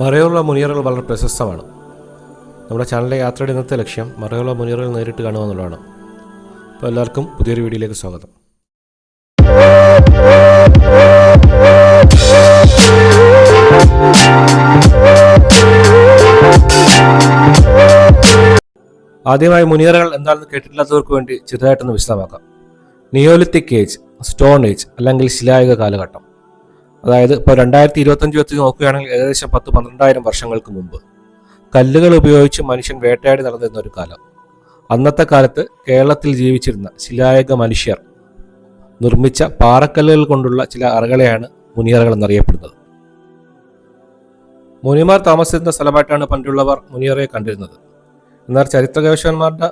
മറയുള്ള മുനിയറുകൾ വളരെ പ്രശസ്തമാണ്. നമ്മുടെ ചാനലിലെ യാത്രയുടെ ഇന്നത്തെ ലക്ഷ്യം മറയുള്ള മുനിയറുകൾ നേരിട്ട് കാണുക എന്നുള്ളതാണ്. അപ്പോൾ എല്ലാവർക്കും പുതിയൊരു വീഡിയോയിലേക്ക് സ്വാഗതം. ആദ്യമായി മുനിയറുകൾ എന്താണെന്ന് കേട്ടിട്ടില്ലാത്തവർക്ക് വേണ്ടി ചെറുതായിട്ടൊന്ന് വിശദമാക്കാം. നിയോലിത്തിക് ഏജ് സ്റ്റോൺ ഏജ് അല്ലെങ്കിൽ ശിലായുഗ കാലഘട്ടം. അതായത് ഇപ്പോൾ രണ്ടായിരത്തി ഇരുപത്തഞ്ച് വെച്ച് നോക്കുകയാണെങ്കിൽ ഏകദേശം പത്ത് പന്ത്രണ്ടായിരം വർഷങ്ങൾക്ക് മുമ്പ്. കല്ലുകൾ ഉപയോഗിച്ച് മനുഷ്യൻ വേട്ടയാടി നടന്നിരുന്ന ഒരു കാലം. അന്നത്തെ കാലത്ത് കേരളത്തിൽ ജീവിച്ചിരുന്ന ശിലായക മനുഷ്യർ നിർമ്മിച്ച പാറക്കല്ലുകൾ കൊണ്ടുള്ള ചില അറകളെയാണ് മുനിയറകൾ എന്നറിയപ്പെടുന്നത്. മുനിമാർ താമസിച്ചിരുന്ന സ്ഥലമായിട്ടാണ് പണ്ടുള്ളവർ മുനിയറയെ കണ്ടിരുന്നത്. എന്നാൽ ചരിത്ര ഗവേഷകന്മാരുടെ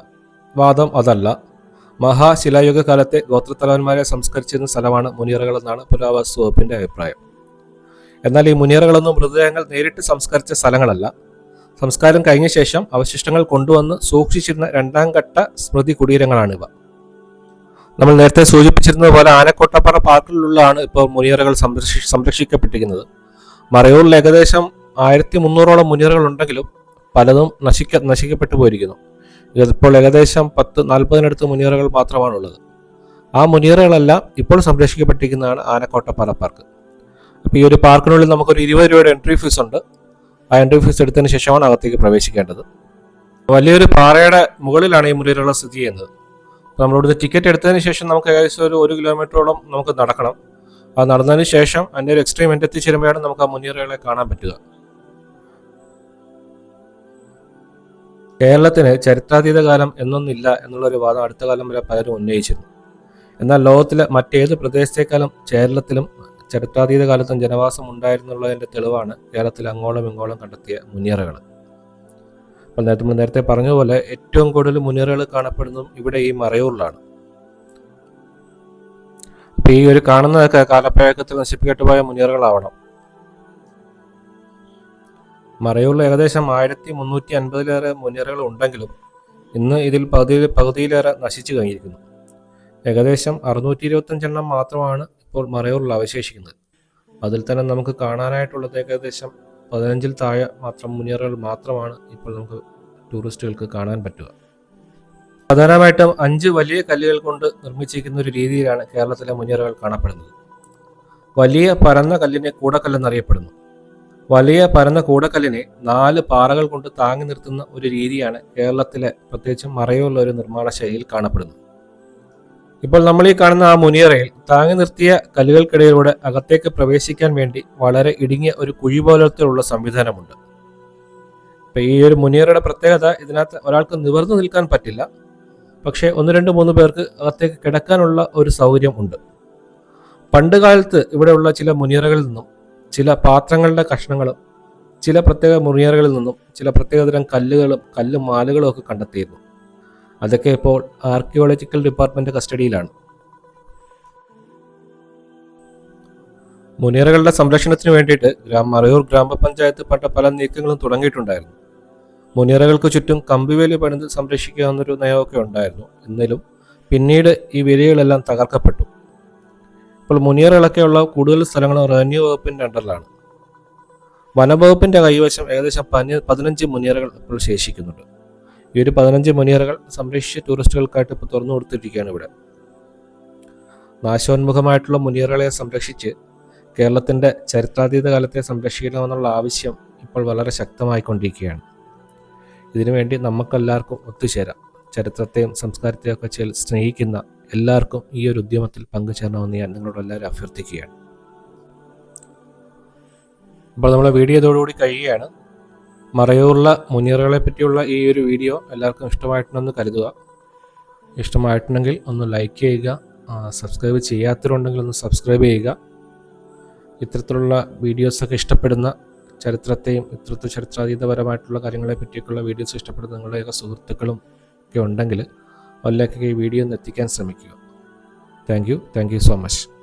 വാദം അതല്ല. മഹാശിലായുഗ കാലത്തെ ഗോത്രത്തലവന്മാരെ സംസ്കരിച്ചിരുന്ന സ്ഥലമാണ് മുനിയറകൾ എന്നാണ് പുരാവസ്തു വകുപ്പിന്റെ അഭിപ്രായം. എന്നാൽ ഈ മുനിയറകളൊന്നും മൃതദേഹങ്ങൾ നേരിട്ട് സംസ്കരിച്ച സ്ഥലങ്ങളല്ല. സംസ്കാരം കഴിഞ്ഞ ശേഷം അവശിഷ്ടങ്ങൾ കൊണ്ടുവന്ന് സൂക്ഷിച്ചിരുന്ന രണ്ടാം ഘട്ട സ്മൃതി കുടീരങ്ങളാണിവ. നമ്മൾ നേരത്തെ സൂചിപ്പിച്ചിരുന്നത് പോലെ ആനക്കോട്ടപ്പാറ പാർക്കിലുള്ളതാണ് ഇപ്പോൾ മുനിയറകൾ സംരക്ഷി സംരക്ഷിക്കപ്പെട്ടിരിക്കുന്നത്. മറയൂരിൽ ഏകദേശം ആയിരത്തി മുന്നൂറോളം മുനിയറകൾ ഉണ്ടെങ്കിലും പലതും നശിക്ക നശിക്കപ്പെട്ടു പോയിരിക്കുന്നു. ഇപ്പോൾ ഏകദേശം പത്ത് നാൽപ്പതിനടുത്ത് മുനിയറകൾ മാത്രമാണുള്ളത്. ആ മുനിയറകളെല്ലാം ഇപ്പോൾ സംരക്ഷിക്കപ്പെട്ടിരിക്കുന്നതാണ് ആനക്കോട്ട പല പാർക്ക് അപ്പോൾ ഈ ഒരു പാർക്കിനുള്ളിൽ നമുക്കൊരു ഇരുപത് രൂപയുടെ എൻട്രി ഫീസ് ഉണ്ട്. ആ എൻട്രി ഫീസ് എടുത്തതിന് ശേഷമാണ് അകത്തേക്ക് പ്രവേശിക്കേണ്ടത്. വലിയൊരു പാറയുടെ മുകളിലാണ് ഈ മുനിയറകൾ സ്ഥിതി ചെയ്യുന്നത്. അപ്പോൾ നമ്മളിവിടുന്ന് ടിക്കറ്റ് എടുത്തതിന് ശേഷം നമുക്ക് ഏകദേശം ഒരു ഒരു കിലോമീറ്ററോളം നമുക്ക് നടക്കണം. അത് നടന്നതിന് ശേഷം അതിന്റെ ഒരു എക്സ്ട്രീം എൻഡ് എത്തിച്ചേരുമ്പോഴാണ് നമുക്ക് ആ മുനിയറകളെ കാണാൻ പറ്റുക. കേരളത്തിന് ചരിത്രാതീത കാലം എന്നൊന്നില്ല എന്നുള്ളൊരു വാദം അടുത്ത കാലം വരെ പലരും ഉന്നയിച്ചിരുന്നു. എന്നാൽ ലോകത്തിലെ മറ്റേത് പ്രദേശത്തേക്കാളും കേരളത്തിലും ചരിത്രാതീത കാലത്തും ജനവാസം ഉണ്ടായിരുന്നുള്ളതിന്റെ തെളിവാണ് കേരളത്തിൽ അങ്ങോളം ഇങ്ങോളം കണ്ടെത്തിയ മുനിയറകൾ. അപ്പോൾ നേരത്തെ നേരത്തെ പറഞ്ഞ പോലെ ഏറ്റവും കൂടുതൽ മുനിയറകൾ കാണപ്പെടുന്നതും ഇവിടെ ഈ മറയൂറിലാണ്. അപ്പൊ ഈ ഒരു കാണുന്നതൊക്കെ കാലപ്പഴക്കത്തിൽ നശിപ്പിക്കട്ടുപോയ മുന്നേറുകളാവണം മറയൂരിൽ ഏകദേശം ആയിരത്തി മുന്നൂറ്റി അൻപതിലേറെ മുനിയറകൾ ഉണ്ടെങ്കിലും ഇന്ന് ഇതിൽ പകുതി പകുതിയിലേറെ നശിച്ചു കഴിഞ്ഞിരിക്കുന്നു. ഏകദേശം അറുന്നൂറ്റി ഇരുപത്തഞ്ചെണ്ണം മാത്രമാണ് ഇപ്പോൾ മറയൂരിൽ അവശേഷിക്കുന്നത്. അതിൽ തന്നെ നമുക്ക് കാണാനായിട്ടുള്ളത് ഏകദേശം പതിനഞ്ചിൽ താഴെ മാത്രം മുനിയറകൾ മാത്രമാണ് ഇപ്പോൾ നമുക്ക് ടൂറിസ്റ്റുകൾക്ക് കാണാൻ പറ്റുക. പ്രധാനമായിട്ടും അഞ്ച് വലിയ കല്ലുകൾ കൊണ്ട് നിർമ്മിച്ചിരിക്കുന്ന ഒരു രീതിയിലാണ് കേരളത്തിലെ മുനിയറകൾ കാണപ്പെടുന്നത്. വലിയ പരന്ന കല്ലിനെ കൂടക്കല്ലെന്നറിയപ്പെടുന്നു. വലിയ പരന്ന കൂടക്കല്ലിനെ നാല് പാറകൾ കൊണ്ട് താങ്ങി നിർത്തുന്ന ഒരു രീതിയാണ് കേരളത്തിലെ പ്രത്യേകിച്ചും മറയുള്ള ഒരു നിർമ്മാണ ശൈലിയിൽ കാണപ്പെടുന്നത്. ഇപ്പോൾ നമ്മൾ ഈ കാണുന്ന ആ മുനിയറയിൽ താങ്ങി നിർത്തിയ കല്ലുകൾക്കിടയിലൂടെ അകത്തേക്ക് പ്രവേശിക്കാൻ വേണ്ടി വളരെ ഇടുങ്ങിയ ഒരു കുഴി പോലത്തെയുള്ള സംവിധാനമുണ്ട്. ഇപ്പൊ ഈ ഒരു മുനിയറയുടെ പ്രത്യേകത ഇതിനകത്ത് ഒരാൾക്ക് നിവർന്നു നിൽക്കാൻ പറ്റില്ല. പക്ഷേ ഒന്ന് രണ്ട് മൂന്ന് പേർക്ക് അകത്തേക്ക് കിടക്കാനുള്ള ഒരു സൗകര്യം ഉണ്ട്. പണ്ട് കാലത്ത് ഇവിടെയുള്ള ചില മുനിയറകളിൽ നിന്നും ചില പാത്രങ്ങളുടെ കഷ്ണങ്ങളും ചില പ്രത്യേക മുറിയറുകളിൽ നിന്നും ചില പ്രത്യേകതരം കല്ലുകളും കല്ല് മാലകളും ഒക്കെ കണ്ടെത്തിയിരുന്നു. അതൊക്കെ ഇപ്പോൾ ആർക്കിയോളജിക്കൽ ഡിപ്പാർട്ട്മെന്റ് കസ്റ്റഡിയിലാണ്. മുനിയറകളുടെ സംരക്ഷണത്തിന് വേണ്ടിയിട്ട് ഗ്രാമ മറയൂർ ഗ്രാമപഞ്ചായത്ത് പണ്ട പല നീക്കങ്ങളും തുടങ്ങിയിട്ടുണ്ടായിരുന്നു. മുനിയറകൾക്ക് ചുറ്റും കമ്പിവേലി പണിത് സംരക്ഷിക്കാവുന്നൊരു നയമൊക്കെ ഉണ്ടായിരുന്നു. എന്നാലും പിന്നീട് ഈ വേലികളെല്ലാം തകർക്കപ്പെട്ടു. ഇപ്പോൾ മുനിയറകളൊക്കെയുള്ള കൂടുതൽ സ്ഥലങ്ങളും റവന്യൂ വകുപ്പിന്റെ അണ്ടറിലാണ്. വനവകുപ്പിന്റെ കൈവശം ഏകദേശം പനി പതിനഞ്ച് മുനിയറകൾ ഇപ്പോൾ ശേഷിക്കുന്നുണ്ട്. ഈ ഒരു പതിനഞ്ച് മുനിയറകൾ സംരക്ഷിച്ച ടൂറിസ്റ്റുകൾക്കായിട്ട് ഇപ്പോൾ തുറന്നു കൊടുത്തിരിക്കുകയാണ് ഇവിടെ. നാശോന്മുഖമായിട്ടുള്ള മുനിയറകളെ സംരക്ഷിച്ച് കേരളത്തിന്റെ ചരിത്രാതീത കാലത്തെ സംരക്ഷിക്കണമെന്നുള്ള ആവശ്യം ഇപ്പോൾ വളരെ ശക്തമായിക്കൊണ്ടിരിക്കുകയാണ്. ഇതിനുവേണ്ടി നമുക്കെല്ലാവർക്കും ഒത്തുചേരാം. ചരിത്രത്തെയും സംസ്കാരത്തെയും ഒക്കെ സ്നേഹിക്കുന്ന എല്ലാവർക്കും ഈ ഒരു ഉദ്യമത്തിൽ പങ്കുചേരണമെന്ന് ഞാൻ നിങ്ങളോട് എല്ലാവരും അഭ്യർത്ഥിക്കുകയാണ്. അപ്പോൾ നമ്മളെ വീഡിയോ ഇതോടുകൂടി കഴിയുകയാണ്. മറയൂറുള്ള മുനിയറകളെ പറ്റിയുള്ള ഈ ഒരു വീഡിയോ എല്ലാവർക്കും ഇഷ്ടമായിട്ടുണ്ടെന്ന് കരുതുക. ഇഷ്ടമായിട്ടുണ്ടെങ്കിൽ ഒന്ന് ലൈക്ക് ചെയ്യുക സബ്സ്ക്രൈബ് ചെയ്യാത്തവരുണ്ടെങ്കിൽ ഒന്ന് സബ്സ്ക്രൈബ് ചെയ്യുക. ഇത്തരത്തിലുള്ള വീഡിയോസൊക്കെ ഇഷ്ടപ്പെടുന്ന ചരിത്രത്തെയും ഇത്തരത്തിൽ ചരിത്രാതീതപരമായിട്ടുള്ള കാര്യങ്ങളെ പറ്റിയൊക്കെയുള്ള വീഡിയോസ് ഇഷ്ടപ്പെടുന്ന നിങ്ങളുടെയൊക്കെ സുഹൃത്തുക്കളും ഒക്കെ ഉണ്ടെങ്കിൽ അതിലേക്കൊക്കെ ഈ വീഡിയോ ഒന്ന് എത്തിക്കാൻ ശ്രമിക്കുക. Thank you. Thank you so much.